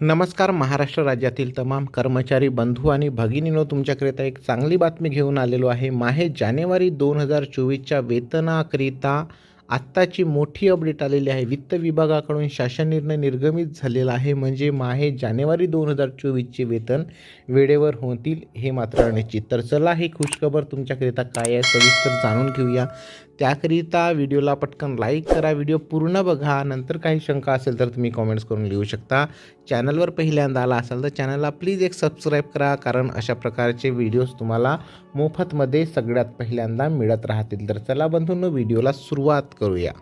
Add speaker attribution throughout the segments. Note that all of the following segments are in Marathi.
Speaker 1: नमस्कार महाराष्ट्र राज्यातील तमाम कर्मचारी बंधू आणि भगिनीनो तुमच्याकरिता एक चांगली बातमी घेऊन आलेलो आहे. माहे जानेवारी दोन हजार चोवीसच्या वेतनाकरिता आत्ताची मोठी अपडेट आलेली आहे. वित्त विभागाकडून शासन निर्णय निर्गमित झालेला आहे. म्हणजे माहे जानेवारी दोन हजार चोवीसचे वेतन वेळेवर होतील हे मात्र निश्चित तर चला ही खुशखबर तुमच्याकरिता काय आहे सविस्तर जाणून घेऊया. त्याकरिता व्हिडिओला पटकन लाईक करा. व्हिडिओ पूर्ण बघा. नंतर काही शंका असेल तर तुम्ही कॉमेंट्स करून लिहू शकता. चॅनलवर पहिल्यांदा आला असाल तर चॅनलला प्लीज एक सबस्क्राईब करा. कारण अशा प्रकारचे व्हिडिओज तुम्हाला मोफतमध्ये सगळ्यात पहिल्यांदा मिळत राहतील. तर चला बंधूंनो व्हिडिओला सुरुवात करूया.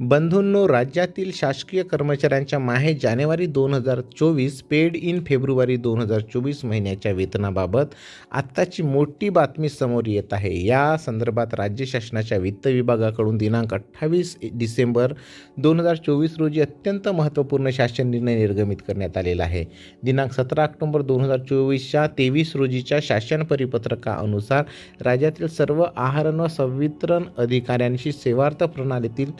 Speaker 1: बंधूंनो राज्यातील शासकीय कर्मचाऱ्यांच्या माहे जानेवारी दोन हजार चोवीस पेड इन फेब्रुवारी दोन हजार चोवीस महिन्याच्या वेतनाबाबत आत्ताची मोठी बातमी समोर येत आहे. या संदर्भात राज्य शासनाच्या वित्त विभागाकडून दिनांक अठ्ठावीस डिसेंबर दोन हजार चोवीस रोजी अत्यंत महत्त्वपूर्ण शासन निर्णय निर्गमित करण्यात आलेला आहे. दिनांक सतरा ऑक्टोबर दोन हजार चोवीसच्या तेवीस रोजीच्या शासन परिपत्रकानुसार राज्यातील सर्व आहार व संवितरण अधिकाऱ्यांशी सेवार्थ प्रणालीतील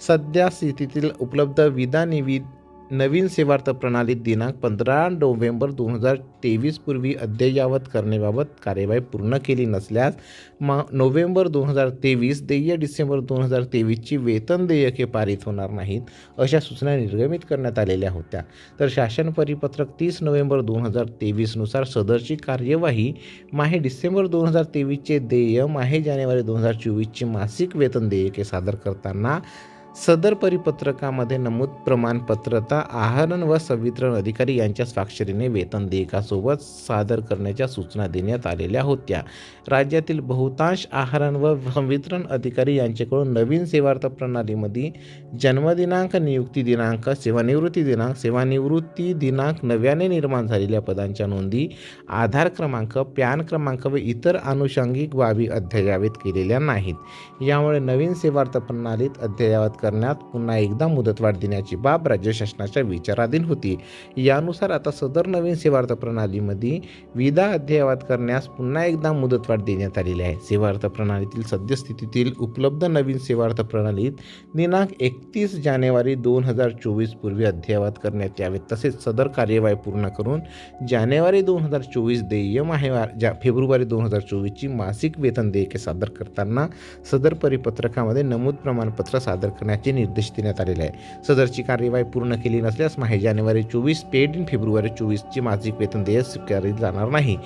Speaker 1: सध्या स्थितीतील उपलब्ध विधानिवि नवीन सेवार्थ प्रणालीत दिनांक पंधरा नोव्हेंबर दोन हजार तेवीस पूर्वी अद्ययावत करण्याबाबत कार्यवाही पूर्ण केली नसल्यास म नोव्हेंबर दोन हजार तेवीस देय डिसेंबर दोन हजार तेवीसची वेतन देयके पारित होणार नाहीत अशा सूचना निर्गमित करण्यात आलेल्या होत्या. तर शासन परिपत्रक तीस नोव्हेंबर दोन हजार तेवीसनुसार सदरची कार्यवाही माहे डिसेंबर दोन हजार तेवीसचे देय माहे जानेवारी दोन हजार चोवीसची मासिक वेतन देयके सादर करताना सदर परिपत्रकामध्ये नमूद प्रमाणपत्रता आहरण व संवितरण अधिकारी यांच्या स्वाक्षरीने वेतन देयकासोबत सादर करण्याच्या सूचना देण्यात आलेल्या होत्या. राज्यातील बहुतांश आहरण व संवितरण अधिकारी यांच्याकडून नवीन सेवार्थ प्रणालीमध्ये जन्मदिनांक नियुक्ती दिनांक सेवानिवृत्ती दिनांक सेवानिवृत्ती दिनांक नव्याने निर्माण झालेल्या पदांच्या नोंदी आधार क्रमांक पॅन क्रमांक व इतर आनुषंगिक बाबी अद्ययावत केलेल्या नाहीत. यामुळे नवीन सेवार्थ प्रणालीत अद्ययावत करण्यात पुन्हा एकदा मुदतवाढ देण्याची बाब राज्य शासनाच्या विचाराधीन होती. यानुसार आता सदर नवीन सेवार्थ प्रणालीमध्ये विदा अद्ययावत करण्यास पुन्हा एकदा मुदतवाढ देण्यात आलेली आहे. सेवार्थ प्रणालीतील सद्यस्थितीतील उपलब्ध नवीन सेवार्थ प्रणालीत दिनांक एकतीस जानेवारी दोन हजार चोवीस पूर्वी अद्ययावत करण्यात यावे तसेच सदर कार्यवाही पूर्ण करून जानेवारी दोन हजार चोवीस देय माहेवार जा फेब्रुवारी दोन हजार चोवीसची मासिक वेतन देयके सादर करताना सदर परिपत्रकामध्ये नमूद प्रमाणपत्र सादर करण्याचे निर्देश देण्यात आलेले आहे सदरची कार्यवाही पूर्ण केली नसल्यास माहे जानेवारी चोवीस पेड इन फेब्रुवारी चोवीसची मासिक वेतन देय स्वीकारले जाणार नाही.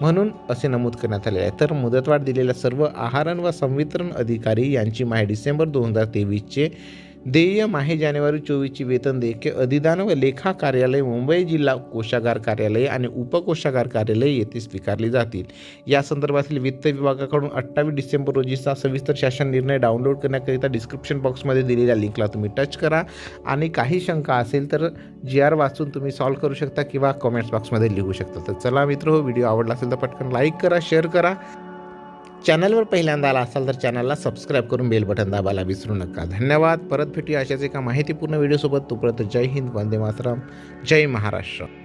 Speaker 1: म्हणून असे नमूद करण्यात आले आहे. तर मुदतवाढ दिलेल्या सर्व आहारण व संवितरण अधिकारी यांची माहे डिसेंबर दोन हजार तेवीसचे देय माहे जानेवारी चोवीसची वेतन देयके अधिदान व लेखा कार्यालय मुंबई जिल्हा कोषागार कार्यालय आणि उपकोषागार कार्यालय येथे स्वीकारली जातील. या संदर्भातील वित्त विभागाकडून अठ्ठावीस डिसेंबर रोजीचा सविस्तर शासन निर्णय डाउनलोड करण्याकरिता डिस्क्रिप्शन बॉक्समध्ये दिलेल्या लिंकला तुम्ही टच करा. आणि काही शंका असेल तर जी आर वाचून तुम्ही सॉल्व करू शकता किंवा कमेंट्स बॉक्समध्ये लिहू शकता. तर चला मित्र हो व्हिडिओ आवडला असेल तर पटकन लाईक करा शेअर करा. चॅनलवर पहिल्यांदा आला असाल तर चॅनलला सबस्क्राईब करून बेल बटन दाबायला विसरू नका. धन्यवाद. परत भेटूया अशाच एका माहितीपूर्ण व्हिडिओसोबत. तोपर्यंत जय हिंद. वंदे मातरम. जय महाराष्ट्र.